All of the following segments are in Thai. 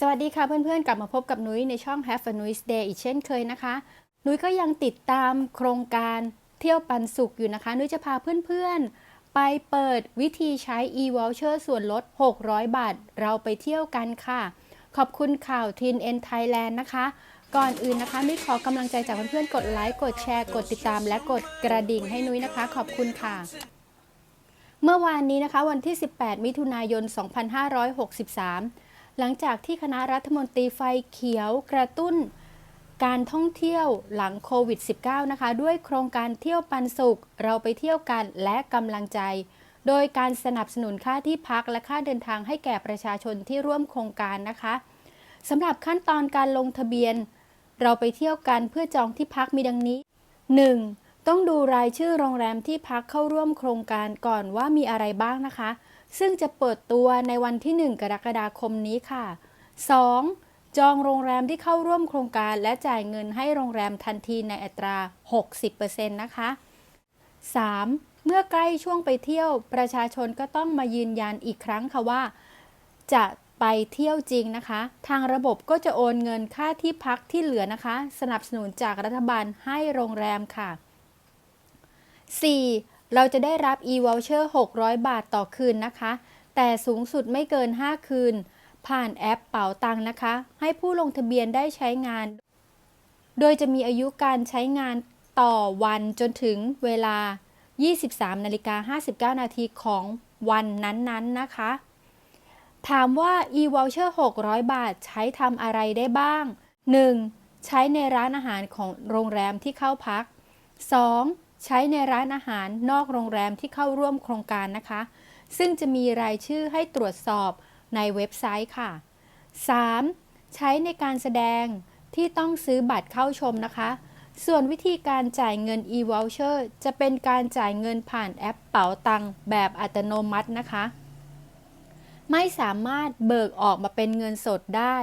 สวัสดีค่ะเพื่อนๆ กลับมาพบกับนุ้ยในช่อง Have a Nice Day อีกเช่นเคยนะคะ นุ้ยก็ยังติดตามโครงการเที่ยวปันสุขอยู่นะคะ นุ้ยจะพาเพื่อนๆ ไปเปิดวิธีใช้ e-voucher ส่วนลด 600 บาท เราไปเที่ยวกันค่ะ ขอบคุณข่าวทินเอ็นไทยแลนด์นะคะ ก่อนอื่นนะคะนุ้ยขอกำลังใจจากเพื่อนๆ กดไลค์กดแชร์ กดติดตาม และกดกระดิ่งให้นุ้ยนะคะ ขอบคุณค่ะเมื่อวานนี้นะคะวันที่ 18 มิถุนายน 2563 หลังจากที่คณะรัฐมนตรีไฟเขียวกระตุ้นการท่องเที่ยวหลังโควิด -19 นะคะ ด้วยโครงการเที่ยวปันสุข เราไปเที่ยวกันและกำลังใจ โดยการสนับสนุนค่าที่พักและค่าเดินทางให้แก่ประชาชนที่ร่วมโครงการนะคะสำหรับขั้นตอนการลงทะเบียน เราไปเที่ยวกันเพื่อจองที่พักมีดังนี้ 1. ต้องดูรายชื่อโรงแรมที่พักเข้าร่วมโครงการก่อนว่ามีอะไรบ้างนะคะ ซึ่งจะเปิดตัวในวันที่ 1 กรกฎาคมนี้ค่ะ 2. จองโรงแรมที่เข้าร่วมโครงการและจ่ายเงินให้โรงแรมทันทีในอัตรา 60%นะคะ 3. เมื่อใกล้ช่วงไปเที่ยวประชาชนก็ต้องมายืนยันอีกครั้งค่ะว่า จะไปเที่ยวจริงนะคะ ทางระบบก็จะโอนเงินค่าที่พักที่เหลือนะคะ สนับสนุนจากรัฐบาลให้โรงแรมค่ะ 4. เราจะได้รับ e-voucher 600 บาทต่อคืนนะคะ แต่สูงสุดไม่เกิน 5 คืน ผ่านแอปเป๋าตังนะคะ ให้ผู้ลงทะเบียนได้ใช้งาน โดยจะมีอายุการใช้งานต่อวันจนถึงเวลา 23นาฬิกา59 นาทีของวันนั้นๆนนนะคะ ถามว่า e-voucher 600 บาทใช้ทำอะไรได้บ้าง 1. ใช้ในร้านอาหารของโรงแรมที่เข้าพัก 2. ใช้ในร้านอาหารนอกโรงแรมที่เข้าร่วมโครงการนะคะ ซึ่งจะมีรายชื่อให้ตรวจสอบในเว็บไซต์ค่ะ 3. ใช้ในการแสดงที่ต้องซื้อบัตรเข้าชมนะคะ ส่วนวิธีการจ่ายเงิน e-voucher จะเป็นการจ่ายเงินผ่านแอปเป๋าตังค์แบบอัตโนมัตินะคะ ไม่สามารถเบิกออกมาเป็นเงินสดได้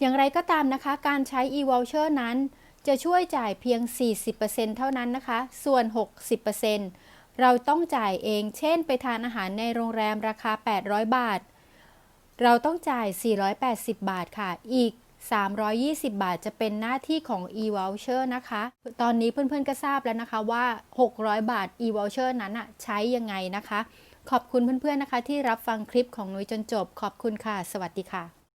อย่างไรก็ตามนะคะ การใช้ e-voucher นั้น จะช่วยจ่ายเพียง 40%เท่านั้นนะคะ ส่วน 60%เราต้องจ่ายเอง เช่น ไปทานอาหารในโรงแรมราคา 800 บาท เราต้องจ่าย 480 บาทค่ะ อีก 320 บาทจะเป็นหน้าที่ของ e-voucher นะคะ ตอนนี้เพื่อนๆก็ทราบแล้วนะคะว่า 600 บาท e-voucher นั้นอะใช้ยังไงนะคะ ขอบคุณเพื่อนๆนะคะ ที่รับฟังคลิปของนุ้ยจนจบ ขอบคุณค่ะ สวัสดีค่ะ